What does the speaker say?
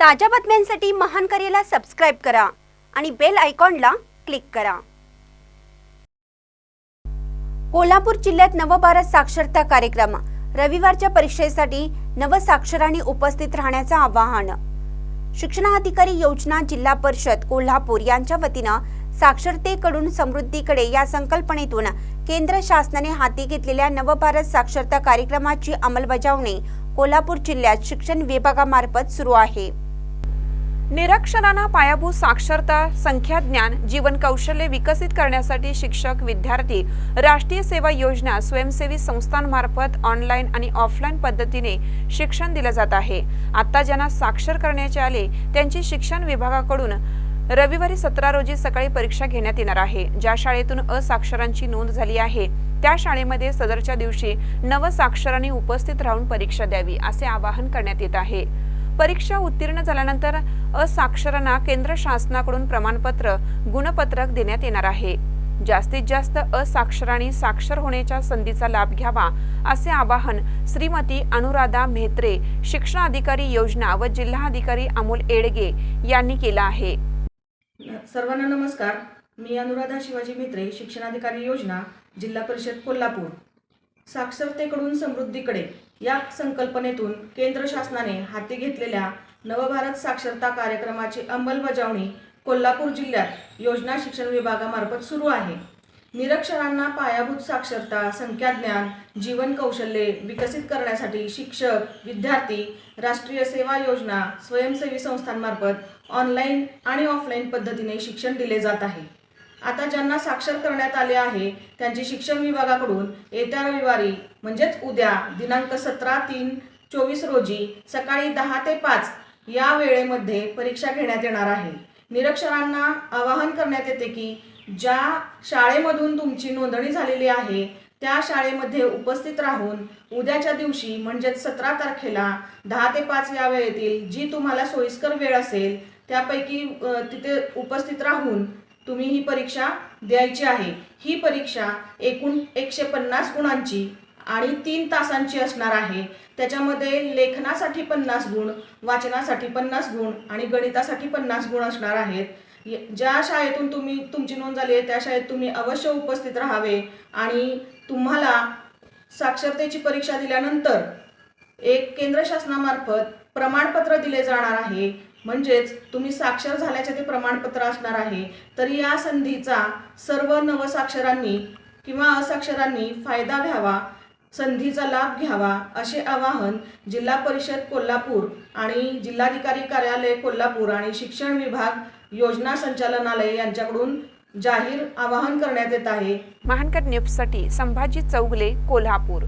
ताज्या बातम्यांसाठी महान करेला सबस्क्राईब करा आणि बेल आयकॉनला क्लिक करा. कोल्हापूर जिल्ह्यात नवभारत साक्षरता कार्यक्रम. रविवारच्या परीक्षेसाठी नवसाक्षरांनी उपस्थित राहण्याचं आवाहन. शिक्षणाधिकारी योजना जिल्हा परिषद कोल्हापूर यांच्या वतीनं साक्षरतेकडून समृद्धीकडे या संकल्पनेतून केंद्र शासनाने हाती घेतलेल्या नवभारत साक्षरता कार्यक्रमाची अंमलबजावणी कोल्हापूर जिल्ह्यात शिक्षण विभागामार्फत सुरू आहे. निरक्षरांना पायाभूत साक्षरता संख्याज्ञान जीवन कौशल्य विकसित करण्यासाठी शिक्षक विद्यार्थी राष्ट्रीय सेवा योजना स्वयंसेवी संस्थांमार्फत ऑनलाईन आणि ऑफलाईन पद्धतीने शिक्षण दिलं जात आहे. आता ज्यांना साक्षर करण्याचे आले त्यांची शिक्षण विभागाकडून रविवारी सतरा रोजी सकाळी परीक्षा घेण्यात येणार आहे. ज्या शाळेतून असाक्षरांची नोंद झाली आहे त्या शाळेमध्ये सदरच्या दिवशी नवसाक्षरांनी उपस्थित राहून परीक्षा द्यावी असे आवाहन करण्यात येत आहे. परीक्षा उत्तीर्ण झाल्यानंतर असाक्षरांना केंद्र शासनाकडून प्रमाणपत्र गुणपत्रक देण्यात येणार आहे. जास्तीत जास्त असाक्षरांनी साक्षर होण्याच्या संधीचा लाभ घ्यावा असे आवाहन श्रीमती अनुराधा म्हेत्रे शिक्षणाधिकारी योजना व जिल्हाधिकारी अमोल एडगे यांनी केलं आहे. सर्वांना नमस्कार. मी अनुराधा शिवाजी म्हेत्रे शिक्षणाधिकारी योजना जिल्हा परिषद कोल्हापूर. साक्षरतेकडून समृद्धीकडे या संकल्पनेतून केंद्र शासनाने हाती घेतलेल्या नवभारत साक्षरता कार्यक्रमाची अंमलबजावणी कोल्हापूर जिल्ह्यात योजना शिक्षण विभागामार्फत सुरू आहे. निरक्षरांना पायाभूत साक्षरता संख्याज्ञान जीवन कौशल्ये विकसित करण्यासाठी शिक्षक विद्यार्थी राष्ट्रीय सेवा योजना स्वयंसेवी संस्थांमार्फत ऑनलाईन आणि ऑफलाईन पद्धतीने शिक्षण दिले जात आहे. आता ज्यांना साक्षर करण्यात आले आहे त्यांची शिक्षण विभागाकडून येत्या रविवारी म्हणजेच उद्या दिनांक सतरा तीन चोवीस रोजी सकाळी दहा ते पाच या वेळेमध्ये परीक्षा घेण्यात येणार आहे. निरक्षरांना आवाहन करण्यात येते की ज्या शाळेमधून तुमची नोंदणी झालेली आहे त्या शाळेमध्ये उपस्थित राहून उद्याच्या दिवशी म्हणजेच सतरा तारखेला दहा ते पाच या वेळेतील जी तुम्हाला सोयीस्कर वेळ असेल त्यापैकी तिथे उपस्थित राहून तुम्ही ही परीक्षा द्यायची आहे. ही परीक्षा एकूण एकशे पन्नास गुणांची आणि तीन तासांची असणार आहे. त्याच्यामध्ये लेखनासाठी पन्नास गुण वाचनासाठी पन्नास गुण आणि गणितासाठी पन्नास गुण असणार आहेत. ज्या शाळेतून तुम्ही तुमची नोंद झाली आहे त्या शाळेत तुम्ही अवश्य उपस्थित राहावे आणि तुम्हाला साक्षरतेची परीक्षा दिल्यानंतर एक केंद्र शासनामार्फत प्रमाणपत्र दिले जाणार आहे. म्हणजेच तुम्ही साक्षर झाल्याचे ते प्रमाणपत्र असणार आहे तर या संधीचा सर्व नवसाक्षरांनी किंवा असाक्षरांनी फायदा घ्यावा संधीचा लाभ घ्यावा असे आवाहन जिल्हा परिषद कोल्हापूर आणि जिल्हाधिकारी कार्यालय कोल्हापूर आणि शिक्षण विभाग योजना संचालनालय यांच्याकडून जाहीर आवाहन करण्यात येत आहे. महानकर न्यूजसाठी संभाजी चौगले कोल्हापूर.